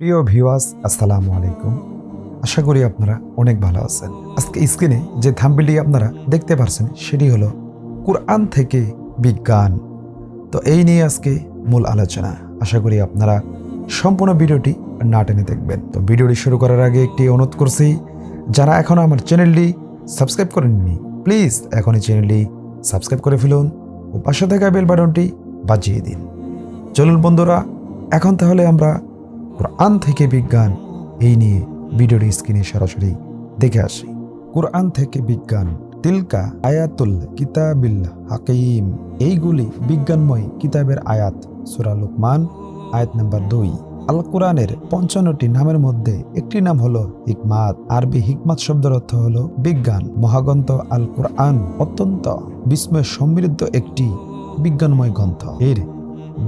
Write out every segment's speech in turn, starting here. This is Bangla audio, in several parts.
প্রিয় ভিউয়ার্স, আসসালামু আলাইকুম। আশা করি আপনারা অনেক ভালো আছেন। আজকে স্ক্রিনে যে থাম্বিলটি আপনারা দেখতে পারছেন, সেটি হলো কোরআন থেকে বিজ্ঞান। তো এই নিয়ে আজকে মূল আলোচনা। আশা করি আপনারা সম্পূর্ণ ভিডিওটি না টেনে দেখবেন। তো ভিডিওটি শুরু করার আগে একটি অনুরোধ করছি, যারা এখনও আমার চ্যানেলটি সাবস্ক্রাইব করেননি, প্লিজ এখনই চ্যানেলটি সাবস্ক্রাইব করে ফেলুন ও পাশে থাকা বেল বাটনটি বাজিয়ে দিন। চলুন বন্ধুরা, এখন তাহলে আমরা কোরআন থেকে বিজ্ঞান, এই নিয়ে ভিডিওটি স্ক্রিনে সরাসরি দেখে আসি। কোরআন থেকে বিজ্ঞান, তিলকা আয়াতুল কিতাবিল হাকিম, এইগুলি বিজ্ঞানময় কিতাবের আয়াত, সুরা লুকমান, আয়াত নাম্বার দুই। আল কোরআনের পঞ্চান্নটি নামের মধ্যে একটি নাম হলো হিকমাত। আরবি হিকমাত শব্দের অর্থ হলো বিজ্ঞান। মহাগ্রন্থ আল কোরআন অত্যন্ত বিস্ময় সমৃদ্ধ একটি বিজ্ঞানময় গ্রন্থ। এর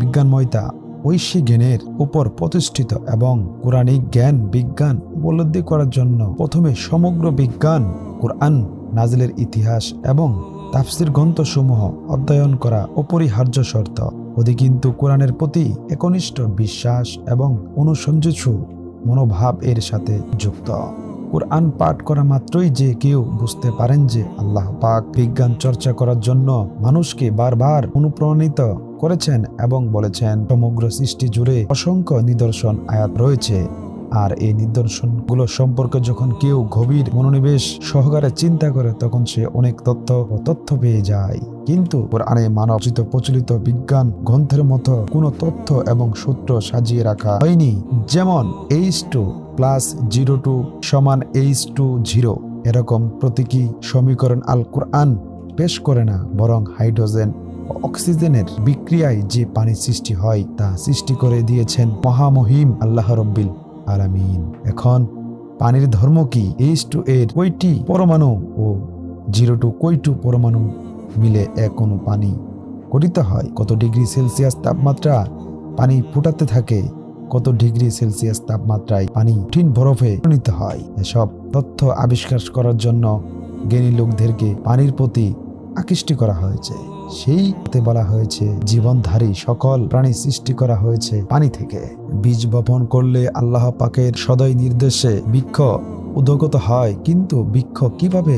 বিজ্ঞানময়তা ঐশী জ্ঞানের উপর প্রতিষ্ঠিত এবং কোরআনিক জ্ঞান, বিজ্ঞান উপলব্ধি করার জন্য প্রথমে সমগ্র বিজ্ঞান, কোরআন নাজিলের ইতিহাস এবং তাফসির গ্রন্থসমূহ অধ্যয়ন করা অপরিহার্য শর্ত। ওদি কিন্তু কোরআনের প্রতি একনিষ্ঠ বিশ্বাস এবং অনুসঞ্জিত মনোভাব এর সাথে যুক্ত। কোরআন পাঠ করা মাত্রই যে কেউ বুঝতে পারেন যে আল্লাহ পাক বিজ্ঞান চর্চা করার জন্য মানুষকে বারবার অনুপ্রাণিত করেছেন এবং বলেছেন, সমগ্র সৃষ্টি জুড়ে অসংখ্য নিদর্শন আয়াত রয়েছে। আর এই নিদর্শনগুলো সম্পর্কে যখন কেউ গভীর মনোনিবেশ সহকারে চিন্তা করে, তখন সে অনেক তথ্য ও তথ্য পেয়ে যায়। কিন্তু কোরআনে মানবচিত প্রচলিত বিজ্ঞান গ্রন্থের মতো কোনো তথ্য এবং সূত্র সাজিয়ে রাখা হয়নি। যেমন H two plus zero two সমান এইচ টু জিরো এরকম প্রতীকী সমীকরণ আল কোরআন পেশ করে না, বরং হাইড্রোজেন অক্সিজেনের বিক্রিয়ায় যে পানি সৃষ্টি হয়, তা সৃষ্টি করে দিয়েছেন মহামহিম আল্লাহ রব্বিল আলামিন। এখন, পানির ধর্ম কি? এইচ টু এর কয়টি পরমাণু? ও জিরো টু কয়টু পরমাণু মিলে এক কোনো পানি গঠিত হয়? কত ডিগ্রি সেলসিয়াস তাপমাত্রা পানি ফুটাতে থাকে? কত ডিগ্রি সেলসিয়াস তাপমাত্রায় পানি কঠিন বরফে পরিণত হয়? এসব তথ্য আবিষ্কার করার জন্য জ্ঞানী লোকদেরকে পানির প্রতি আকৃষ্টি করা হয়েছে। সেই হতে বলা হয়েছে, জীবনধারী সকল প্রাণী সৃষ্টি করা হয়েছে পানি থেকে। বীজ বপন করলে আল্লাহ পাকের সদয় নির্দেশে বৃক্ষ উদ্গত হয়, কিন্তু বৃক্ষ কীভাবে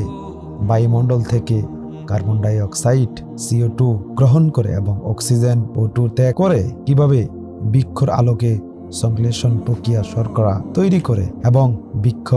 বায়ুমণ্ডল থেকে carbon dioxide CO two গ্রহণ করে এবং অক্সিজেন ও টু ত্যাগ করে, কীভাবে বৃক্ষর আলোকে সংশ্লেষণ প্রক্রিয়া শর্করা তৈরি করে এবং বৃক্ষ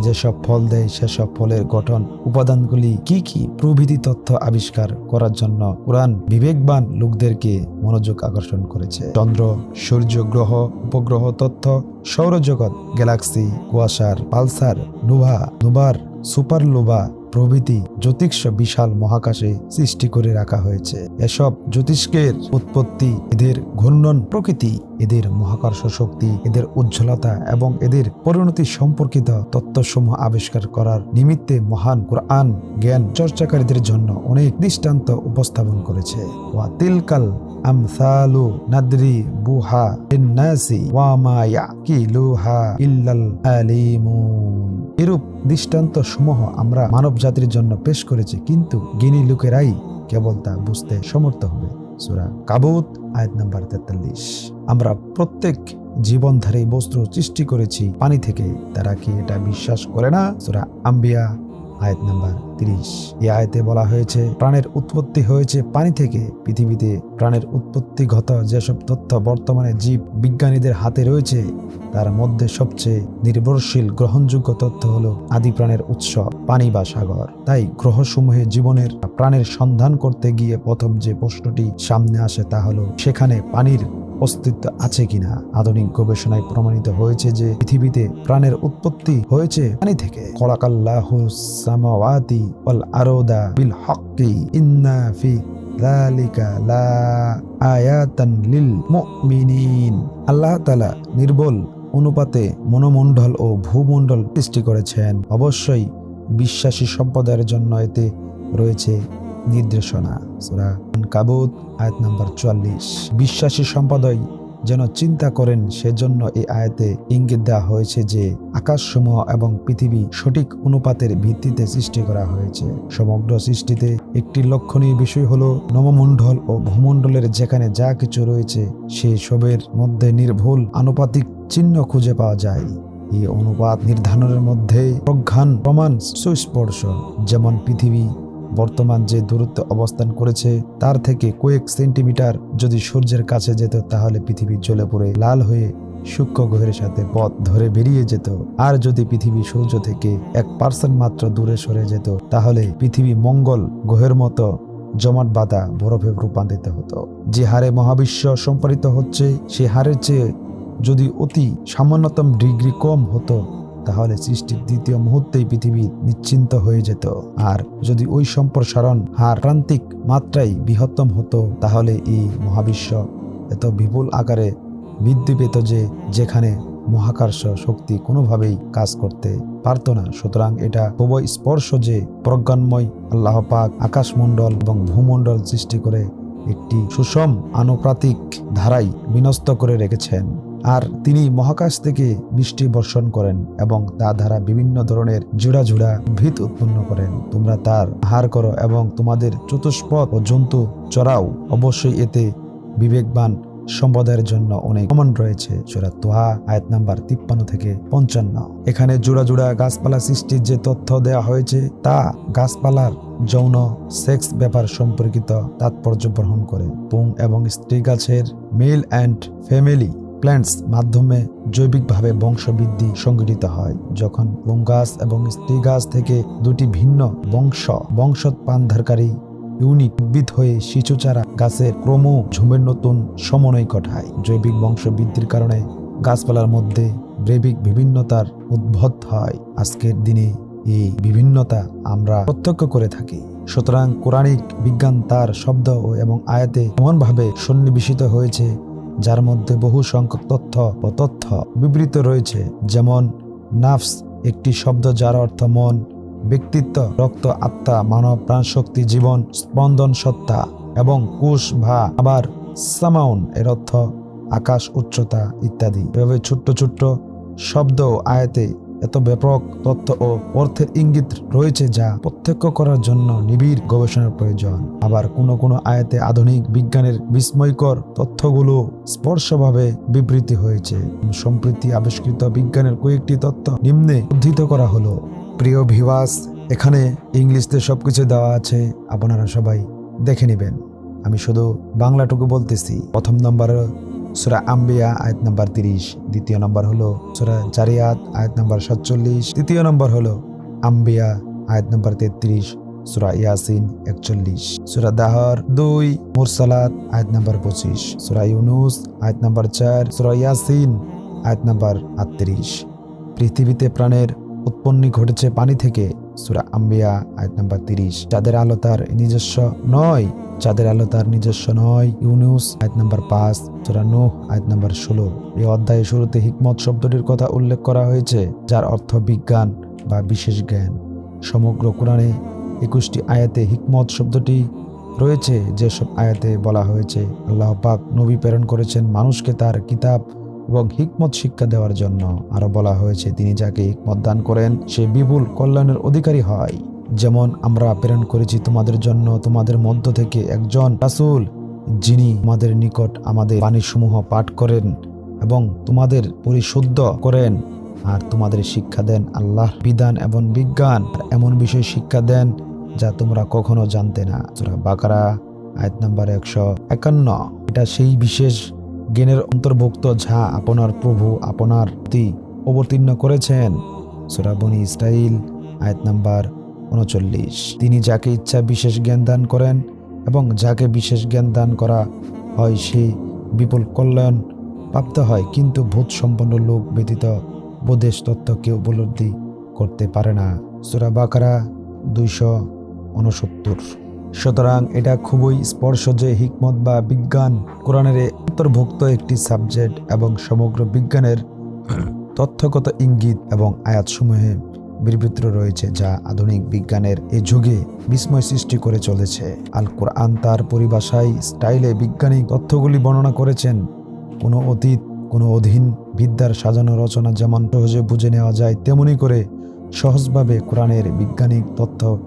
যেসব ফল দেয়, সেসব ফলের গঠন, উপাদানগুলি কি কি প্রভৃতি তথ্য আবিষ্কার করার জন্য কোরআন বিবেকবান লোকদেরকে মনোযোগ আকর্ষণ করেছে। চন্দ্র, সূর্য গ্রহ, উপগ্রহ তথ্য, সৌরজগৎ, গ্যালাক্সি, কুয়াশার, পালসার নুভা নুবার সুপারলোভা প্রভৃতি জ্যোতিষ বিশাল মহাকাশে সৃষ্টি করে রাখা হয়েছে। এসব জ্যোতিষ্কের উৎপত্তি এদের ঘূর্ণন প্রকৃতি, এদের মহাকর্ষ শক্তি, এদের উজ্জ্বলতা এবং এদের পরিণতি সম্পর্কিত তত্ত্বসমূহ আবিষ্কার করার নিমিত্তে মহান কোরআন জ্ঞান চর্চাকারীদের জন্য অনেক দৃষ্টান্ত উপস্থাপন করেছে। ওয়া তিলকাল আমসালু নাদরি বুহা লিন্নাসি ওয়া মা ইল্লাল আলিমুন। এরূপ দৃষ্টান্ত সমূহ আমরা মানব জাতির জন্য পেশ করেছি, কিন্তু গিনি লোকেরাই কেবল তা বুঝতে সমর্থ হবে। সুরা কাবুত, আয়াত নাম্বার তেতাল্লিশ। আমরা প্রত্যেক জীবনধারী বস্ত্র সৃষ্টি করেছি, পানি থেকে। তারা কি এটা বিশ্বাস করে না? সুরা আম্বিয়া আয়াত নাম্বার তিরিশ। এই আয়তে বলা হয়েছে, প্রাণের উৎপত্তি হয়েছে পানি থেকে। পৃথিবীতে প্রাণের উৎপত্তিগত যেসব তথ্য বর্তমানে জীব বিজ্ঞানীদের হাতে রয়েছে, তার মধ্যে সবচেয়ে নির্ভরশীল গ্রহণযোগ্য তথ্য হলো আদি প্রাণের উৎস, পানি বা সাগর। তাই গ্রহসমূহে জীবনের প্রাণের সন্ধান করতে গিয়ে প্রথম যে প্রশ্নটি সামনে আসে তা হলো, সেখানে পানির অস্তিত্ব আছে কিনা? আধুনিক গবেষণায় প্রমাণিত হয়েছে যে পৃথিবীতে প্রাণের উৎপত্তি হয়েছে পানি থেকে। বিল ইন্না ফি লা আয়াতান লিল আল্লাহ তাআলা নির্বল অনুপাতে মনোমণ্ডল ও ভূমণ্ডল সৃষ্টি করেছেন। অবশ্যই বিশ্বাসী সম্প্রদায়ের জন্য এতে রয়েছে নির্দেশনা। সূরা কাবুত, আয়াত নাম্বার চুয়াল্লিশ। বিশ্বাসী সম্প্রদায় যেন চিন্তা করেন সেজন্য এই আয়াতে ইঙ্গিত দেওয়া হয়েছে যে, আকাশসমূহ এবং পৃথিবী সঠিক অনুপাতের ভিত্তিতে সৃষ্টি করা হয়েছে। সমগ্র সৃষ্টিতে একটি লক্ষণীয় বিষয় হল নবমণ্ডল ও ভূমণ্ডলের যেখানে যা কিছু রয়েছে, সে সবের মধ্যে নির্ভুল আনুপাতিক চিহ্ন খুঁজে পাওয়া যায়। এই অনুপাত নির্ধারণের মধ্যে প্রজ্ঞান প্রমাণ সুস্পর্শ। যেমন পৃথিবী বর্তমান যে দূরত্বে অবস্থান করেছে, তার থেকে কয়েক সেন্টিমিটার যদি সূর্যের কাছে যেত, তাহলে পৃথিবী জ্বলে পড়ে, লাল হয়ে সূক্ষ্ম গ্রহের সাথে পথ ধরে বেরিয়ে যেত। আর যদি পৃথিবী সূর্য থেকে এক পার্সেন্ট মাত্র দূরে সরে যেত, তাহলে পৃথিবী মঙ্গল গ্রহের মতো জমাট বাঁধা বরফে রূপান্তরিত হতো। যে হারে মহাবিশ্ব সম্পাদিত হচ্ছে, সে হারের চেয়ে যদি অতি সামান্যতম ডিগ্রি কম হতো তাহলে সৃষ্টির দ্বিতীয় মুহূর্তেই পৃথিবী নিশ্চিন্ত হয়ে যেত। আর যদি ওই সম্প্রসারণ হার প্রান্তিক মাত্রায় বৃহত্তম হতো, তাহলে এই মহাবিশ্ব এত বিপুল আকারে বৃদ্ধি পেত যে যেখানে মহাকর্ষ শক্তি কোনোভাবেই কাজ করতে পারত না। সুতরাং এটা খুবই স্পর্শ যে প্রজ্ঞানময় আল্লাহ পাক আকাশমণ্ডল এবং ভূমণ্ডল সৃষ্টি করে একটি সুষম আনুপ্রাতিক ধারায় বিনষ্ট করে রেখেছেন। আর তিনি মহাকাশ থেকে বৃষ্টি বর্ষণ করেন এবং তা দ্বারা বিভিন্ন ধরনের জোড়া জোড়া ভিত উৎপন্ন করেন। তোমরা তার হার করো এবং তোমাদের চতুষ্পদ ও জন্তু চড়াও অবশ্যই এতে বিবেকবান সম্প্রদায়ের জন্য অনেক কমন রয়েছে। সুরা তোহা, আয়াত নাম্বার তিপ্পান্ন থেকে পঞ্চান্ন। এখানে জোড়া জোড়া গাছপালা সৃষ্টির যে তথ্য দেওয়া হয়েছে, তা গাছপালার যৌন, সেক্স ব্যাপার সম্পর্কিত তাৎপর্য বহন করে। পুং এবং স্ত্রী গাছের মেল অ্যান্ড ফ্যামিলি প্ল্যান্টস মাধ্যমে জৈবিকভাবে বংশবৃদ্ধি সংঘটিত হয়। যখন গাছ এবং স্ত্রী গাছ থেকে দুটি ভিন্ন বংশ, বংশোৎপাদনকারী ইউনিট উদ্ভিদ হয়ে শিশু চারা গাছের ক্রম ঝুমের নতুন সমন্বয় ঘটায়। জৈবিক বংশবৃদ্ধির কারণে গাছপালার মধ্যে জৈবিক বিভিন্নতার উদ্ভব হয়। আজকের দিনে এই বিভিন্নতা আমরা প্রত্যক্ষ করে থাকি। সুতরাং কোরআনিক বিজ্ঞান তার শব্দ এবং আয়াতে এমনভাবে সন্নিবেশিত হয়েছে যার মধ্যে বহু সংখ্যক তথ্য ও তথ্য বিবৃত রয়েছে। যেমন, নাফস একটি শব্দ যার অর্থ মন, ব্যক্তিত্ব, রক্ত, আত্মা, মানব, প্রাণশক্তি, জীবন, স্পন্দন, সত্তা এবং কুশ ভা আবার সামাউন এর অর্থ আকাশ, উচ্চতা ইত্যাদি। এভাবে ছোট্ট ছোট্ট শব্দ আয়াতে এত ব্যাপক তথ্য ও অর্থের ইঙ্গিত রয়েছে যা প্রত্যক্ষ করার জন্য নিবিড় গবেষণার প্রয়োজন। আবার কোনো কোনো আয়াতে আধুনিক বিজ্ঞানের বিস্ময়কর তথ্যগুলো স্পর্শভাবে বিবৃতি হয়েছে। সম্প্রতি আবিষ্কৃত বিজ্ঞানের কয়েকটি তথ্য নিম্নে উদ্ধৃত করা হলো। প্রিয় ভিভাস এখানে ইংলিশতে সবকিছু দেওয়া আছে, আপনারা সবাই দেখে নেবেন। আমি শুধু বাংলাটুকু বলতেছি। প্রথম নম্বর সুরা আম্বিয়া, আয়াত নাম্বার তিরিশ। দ্বিতীয় নম্বর হলো সুরা জারিয়াত, আয়াত নাম্বার সাতচল্লিশ। তৃতীয় নম্বর হলো আম্বিয়া, আয়াত নাম্বার তেত্রিশ, সুরা ইয়াসিন একচল্লিশ। সুরা দাহর দুই, মুরসালাত, আয়াত নাম্বার পঁচিশ। সুরা ইউনুস, আয়াত নাম্বার চার। সুরা ইয়াসিন, আয়াত নাম্বার আটত্রিশ। পৃথিবীতে প্রাণের উৎপন্নি ঘটেছে পানি থেকে। সুরা আম্বিয়া, আয়াত নাম্বার তিরিশ। চাঁদের আলো তার নিজস্ব নয়। চাঁদের আলো তার নিজস্ব নয়। ইউনুস, আয়াত নাম্বার পাঁচ। সুরা নোহ, আয়াত নাম্বার ষোলো। এই অধ্যায়ে শুরুতে হিকমত শব্দটির কথা উল্লেখ করা হয়েছে, যার অর্থ বিজ্ঞান বা বিশেষ জ্ঞান। সমগ্র কোরআনে একুশটি আয়াতে হিকমত শব্দটি রয়েছে, যেসব আয়াতে বলা হয়েছে, আল্লাহ পাক নবী প্রেরণ করেছেন মানুষকে তার কিতাব এবং হিকমত শিক্ষা দেওয়ার জন্য আরও বলা হয়েছে, তিনি যাকে হিকমত দান করেন, সে বিপুল কল্যাণের অধিকারী হয়। যেমন আমরা প্রেরণ করেছি তোমাদের জন্য, তোমাদের মধ্য থেকে একজন রাসূল, যিনি তোমাদের নিকট আমাদের বাণীসমূহ পাঠ করেন এবং তোমাদের পরিশুদ্ধ করেন। আর তোমাদের শিক্ষা দেন আল্লাহ বিধান এবং বিজ্ঞান। এমন বিষয় শিক্ষা দেন যা তোমরা কখনো জানতে না। বাকারা, আয়াত নাম্বার একশো একান্ন। এটা সেই বিশেষ জ্ঞানের অন্তর্ভুক্ত যা আপনার প্রভু আপনার প্রতি অবতীর্ণ করেছেন। সূরা বনি ইসরাইল আয়াত নাম্বার উনচল্লিশ। তিনি যাকে ইচ্ছা বিশেষ জ্ঞান দান করেন এবং যাকে বিশেষ জ্ঞান দান করা হয় সে বিপুল কল্যাণ প্রাপ্ত হয়। কিন্তু ভূত সম্পন্ন লোক ব্যতীত বোধেশ তত্ত্ব কেউ উপলব্ধি করতে পারে না। সুরা বাকারা দুইশো উনসত্তর। সুতরাং এটা খুবই স্পর্শ যে হিকমত বা বিজ্ঞান কোরআনের অন্তর্ভুক্ত একটি সাবজেক্ট এবং সমগ্র বিজ্ঞানের তথ্যগত ইঙ্গিত এবং আয়াতসমূহে বিবৃত রয়েছে যা আধুনিক বিজ্ঞানের এ যুগে বিস্ময় সৃষ্টি করে চলেছে। আল কোরআন তার পরিভাষায় স্টাইলে বিজ্ঞানিক তথ্যগুলি বর্ণনা করেছেন। কোনো অতীত, কোনো অধীন বিদ্যার সাজানো রচনা যেমন সহজে বুঝে নেওয়া যায়, তেমনি করে সহজভাবে কোরআনের বিজ্ঞানিক তথ্য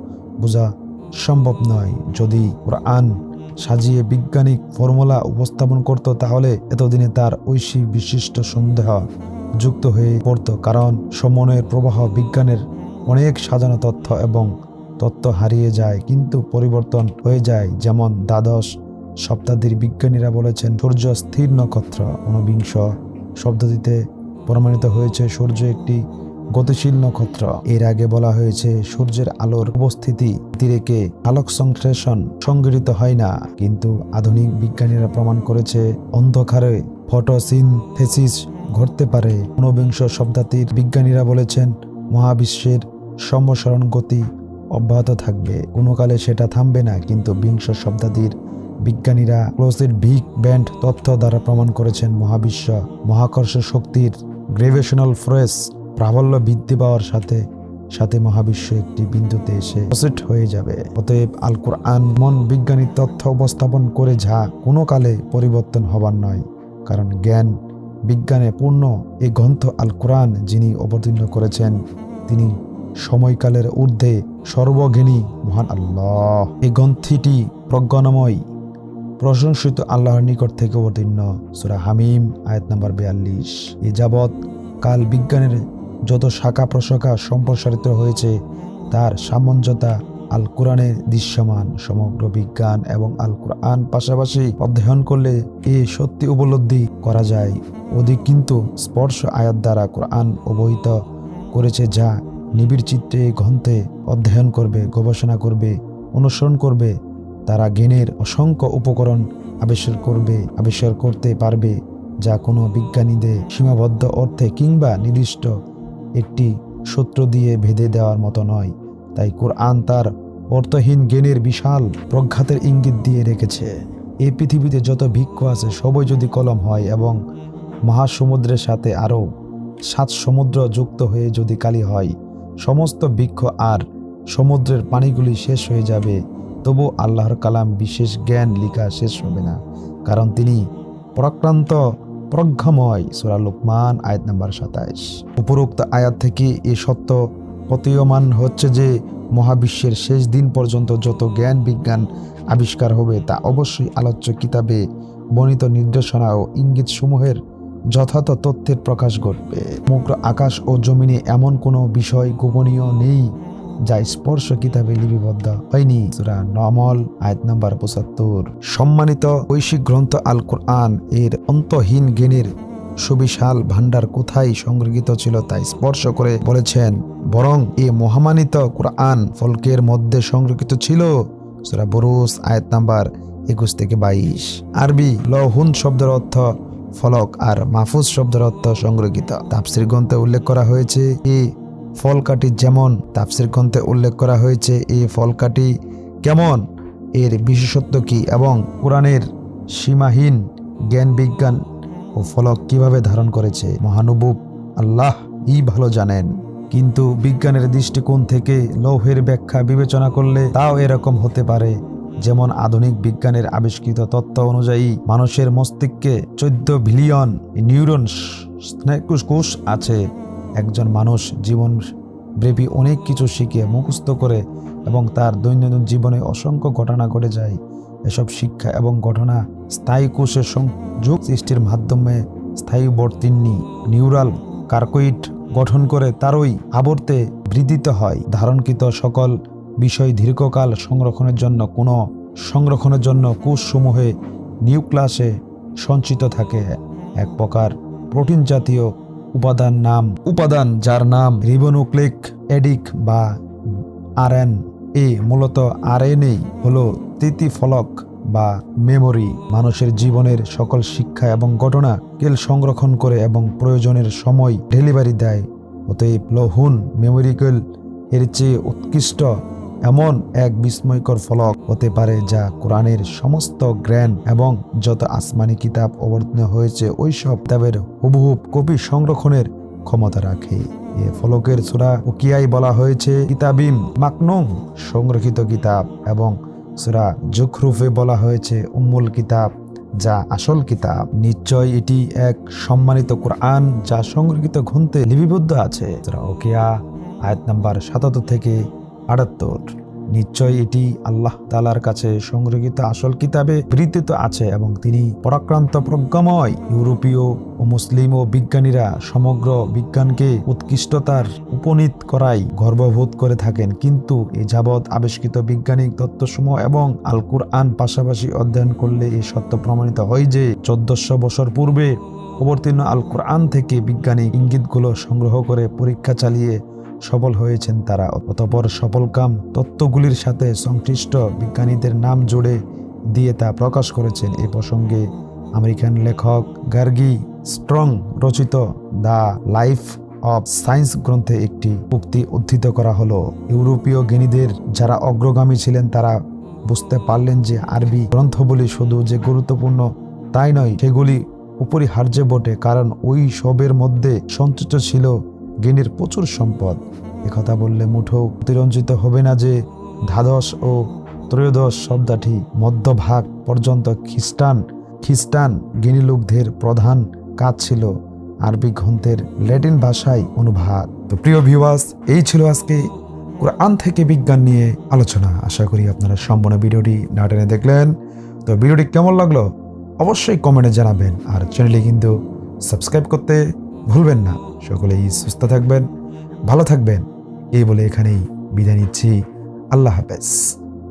বোঝা সম্ভব নয়। যদি কোরআন সাজিয়ে বৈজ্ঞানিক ফর্মুলা উপস্থাপন করত, তাহলে এতদিনে তার ঐশী বিশিষ্ট সন্দেহ যুক্ত হয়ে পড়ত। কারণ সমন্বয়ের প্রবাহ বিজ্ঞানের অনেক সাজানো তথ্য এবং তত্ত্ব হারিয়ে যায়, কিন্তু পরিবর্তন হয়ে যায়। যেমন দ্বাদশ শতাব্দীর বিজ্ঞানীরা বলেছেন, সূর্য স্থির নক্ষত্র, ঊনবিংশ শব্দটিতে প্রমাণিত হয়েছে, সূর্য একটি গতিশীল নক্ষত্র। এর আগে বলা হয়েছে, সূর্যের আলোর উপস্থিতি রেখে আলোক সংশ্লেষণ সংগঠিত হয় না। কিন্তু আধুনিক বিজ্ঞানীরা প্রমাণ করেছে, অন্ধকারে ফটোসিনথেসিস ঘটতে পারে। ঊনবিংশ শতাব্দীর বিজ্ঞানীরা বলেছেন, মহাবিশ্বের সম্প্রসারণ গতি অব্যাহত থাকবে। কোনো কালে সেটা থামবে না, কিন্তু বিংশ শতাব্দীর বিজ্ঞানীরা ক্লোসিড বিগ ব্যান্ড তথ্য দ্বারা প্রমাণ করেছেন, মহাবিশ্ব মহাকর্ষ শক্তির গ্রেভেশনাল ফোর্স প্রাবল্য বৃদ্ধি পাওয়ার সাথে সাথে মহাবিশ্ব একটি বিন্দুতে এসে প্রসেট হয়ে যাবে। অতএব আল কোরআন মন বিজ্ঞানী তথ্য উপস্থাপন করে যা কোনো কালে পরিবর্তন হবার নয়, কারণ জ্ঞান, বিজ্ঞানে পূর্ণ এই গ্রন্থ আল কোরআন যিনি অবতীর্ণ করেছেন, তিনি সময়কালের ঊর্ধ্বে সর্বজ্ঞানী মহান আল্লাহ। এই গ্রন্থিটি প্রজ্ঞানময়, প্রশংসিত আল্লাহর নিকট থেকে অবতীর্ণ। সুরা হামিম, আয়াত নাম্বার বিয়াল্লিশ। এ যাবৎ কাল বিজ্ঞানের যত শাখা প্রশাখা সম্প্রসারিত হয়েছে, তার সামঞ্জতা আল কোরআনে দৃশ্যমান। সমগ্র বিজ্ঞান এবং আল কোরআন পাশাপাশি অধ্যয়ন করলে এ সত্যি উপলব্ধি করা যায়। অধিক কিন্তু স্পর্শ আয়াত দ্বারা কোরআন অবহিত করেছে যা নিবিড় চিত্রে গ্রন্থে অধ্যয়ন করবে, গবেষণা করবে, অনুসরণ করবে। তারা জ্ঞানের অসংখ্য উপকরণ আবিষ্কার করবে, আবিষ্কার করতে পারবে যা কোনো বিজ্ঞানীদের সীমাবদ্ধ অর্থে কিংবা নির্দিষ্ট একটি সূত্র দিয়ে ভেদে দেওয়ার মতো নয়। তাই কোরআন তার অর্থহীন জ্ঞানের বিশাল প্রঘাতের ইঙ্গিত দিয়ে রেখেছে। এই পৃথিবীতে যত বৃক্ষ আছে, সবই যদি কলম হয় এবং মহাসমুদ্রের সাথে আরও সাত সমুদ্র যুক্ত হয়ে যদি কালি হয়, সমস্ত বৃক্ষ আর সমুদ্রের পানিগুলি শেষ হয়ে যাবে। তবু আল্লাহর কালাম বিশেষ জ্ঞান লিখা শেষ হবে না, কারণ তিনি পরাক্রান্ত প্রজ্ঞাময়, সুরা লোকমান, আয়াত নাম্বার সাতাইশ। উপরোক্ত আয়াত থেকে এ সত্য প্রতীয়মান হচ্ছে যে, মহাবিশ্বের শেষ দিন পর্যন্ত যত জ্ঞান বিজ্ঞান আবিষ্কার হবে, তা অবশ্যই আলোচ্য কিতাবে বর্ণিত নির্দেশনা ও ইঙ্গিত সমূহের যথাযথ তথ্যের প্রকাশ ঘটবে। সমগ্র আকাশ ও জমিনে এমন কোনো বিষয় গোপনীয় নেই যা স্পর্শ কিতাবে লিপিবদ্ধ হয়নি। সূরা নমল, আয়াত নাম্বার পঁচাত্তর। সম্মানিত ঐশিক গ্রন্থ আল কোরআন এর অন্তহীন জ্ঞানের সুবিশাল ভান্ডার কোথায় সংগৃহীত ছিল তা স্পর্শ করে বলেছেন, বরং এ মহামানিত কোরআন ফলকের মধ্যে সংরক্ষিত ছিল সূরা বরুস আয়াত নাম্বার একুশ থেকে বাইশ। আরবি লহুন শব্দের অর্থ ফলক আর মাহফুজ শব্দের অর্থ সংরক্ষিত তাপসির গ্রন্থে উল্লেখ করা হয়েছে ফলকাটি যেমন তাফসির গ্রন্থে উল্লেখ করা হয়েছে, এই ফলকাটি কেমন? এর বিশেষত্ব কি এবং কোরআনের সীমাহীন জ্ঞান বিজ্ঞান ও ফলক কীভাবে ধারণ করেছে? মহানুভব আল্লাহ ই ভালো জানেন। কিন্তু বিজ্ঞানের দৃষ্টিকোণ থেকে লৌহের ব্যাখ্যা বিবেচনা করলে তাও এরকম হতে পারে। যেমন আধুনিক বিজ্ঞানের আবিষ্কৃত তত্ত্ব অনুযায়ী মানুষের মস্তিষ্কে চোদ্দ বিলিয়ন নিউরন কোষ আছে। একজন মানুষ জীবন ব্রেপী অনেক কিছু শিখে মুখস্থ করে এবং তার দৈনন্দিন জীবনে অসংখ্য ঘটনা ঘটে যায়। এসব শিক্ষা এবং ঘটনা স্থায়ী কোষের সংযোগ সৃষ্টির মাধ্যমে স্থায়ী বর্তিন্নি নিউরাল কার্কোইড গঠন করে তারই আবর্তে বৃদ্ধিত হয়। ধারণকৃত সকল বিষয় দীর্ঘকাল সংরক্ষণের জন্য কোনো সংরক্ষণের জন্য কোষসমূহে নিউক্লাসে সঞ্চিত থাকে। এক প্রকার প্রোটিন জাতীয় উপাদান নাম। উপাদান যার নাম রিবোনুক্লিক এডিক বা আরএন। এ মূলত আরএনএ হলো তৃতীয় ফলক বা মেমোরি। মানুষের জীবনের সকল শিক্ষা এবং ঘটনা কেল সংরক্ষণ করে এবং প্রয়োজনের সময় ডেলিভারি দেয়। অতএব লহুন মেমোরিকেল এর চেয়ে উৎকৃষ্ট এমন এক বিস্ময়কর ফলক হতে পারে যা কোরআনের সমস্ত জ্ঞান এবং যত আসমানি কিতাব অবতীর্ণ হয়েছে, ওই সব কিতাবের হুবহুব কপি সংরক্ষণের ক্ষমতা রাখে। এ ফলকের সুরা উকিয়াই বলা হয়েছে, কিতাবিম মাকনুম, সংরক্ষিত কিতাব এবং সুরা জুখরুফে বলা হয়েছে, উম্মুল কিতাব, যা আসল কিতাব। নিশ্চয় এটি এক সম্মানিত কোরআন যা সংরক্ষিত গ্রন্থে লিপিবদ্ধ আছে। ওকিয়া আয়াত নাম্বার সাতাত্তর থেকে আটাত্তর। নিশ্চয় এটি আল্লাহ তালার কাছে সংরক্ষিত আসল কিতাবে বৃত্তিত আছে এবং তিনি পরাক্রান্ত প্রজ্ঞাময় ইউরোপীয় ও মুসলিম ও বিজ্ঞানীরা সমগ্র বিজ্ঞানকে উৎকৃষ্টতার উপনীত করাই গর্ববোধ করে থাকেন। কিন্তু এ যাবৎ আবিষ্কৃত বিজ্ঞানিক তত্ত্বসমূহ এবং আল কুরআন পাশাপাশি অধ্যয়ন করলে এই সত্য প্রমাণিত হয় যে চোদ্দশো বছর পূর্বে অবতীর্ণ আল কোরআন থেকে বিজ্ঞানী ইঙ্গিতগুলো সংগ্রহ করে পরীক্ষা চালিয়ে সফল হয়েছেন তারা। অতপর সফলকাম তত্ত্বগুলির সাথে সংশ্লিষ্ট বিজ্ঞানীদের নাম জুড়ে দিয়ে তা প্রকাশ করেছেন। এ প্রসঙ্গে আমেরিকান লেখক গার্গি স্ট্রং রচিত দ্য লাইফ অফ সায়েন্স গ্রন্থে একটি উক্তি উদ্ধৃত করা হলো। ইউরোপীয় জ্ঞানীদের যারা অগ্রগামী ছিলেন তারা বুঝতে পারলেন যে আরবি গ্রন্থগুলি শুধু যে গুরুত্বপূর্ণ তাই নয়, সেগুলি অপরিহার্য বটে। কারণ ওই সবের মধ্যে সঞ্চিত ছিল জ্ঞানের প্রচুর সম্পদ। একথা বললে মুঠো অতিরঞ্জিত হবে না যে দ্বাদশ ও ত্রয়োদশ শব্দটি মধ্যভাগ পর্যন্ত খ্রিস্টান খ্রিস্টান জ্ঞানী লোকদের প্রধান কাজ ছিল আরবি গ্রন্থের ল্যাটিন ভাষায় অনুবাদ। তো প্রিয় ভিউয়ার্স এই ছিল আজকে কোরআন থেকে বিজ্ঞান নিয়ে আলোচনা। আশা করি আপনারা সম্পূর্ণ ভিডিওটি না টেনে দেখলেন। তো ভিডিওটি কেমন লাগল? অবশ্যই কমেন্টে জানাবেন। আর চ্যানেলে কিন্তু সাবস্ক্রাইব করতে ভুলবেন না। সকলেই সুস্থ থাকবেন ভালো থাকবেন। এই বলে এখানেই বিদায় নিচ্ছি। আল্লাহ হাফেজ।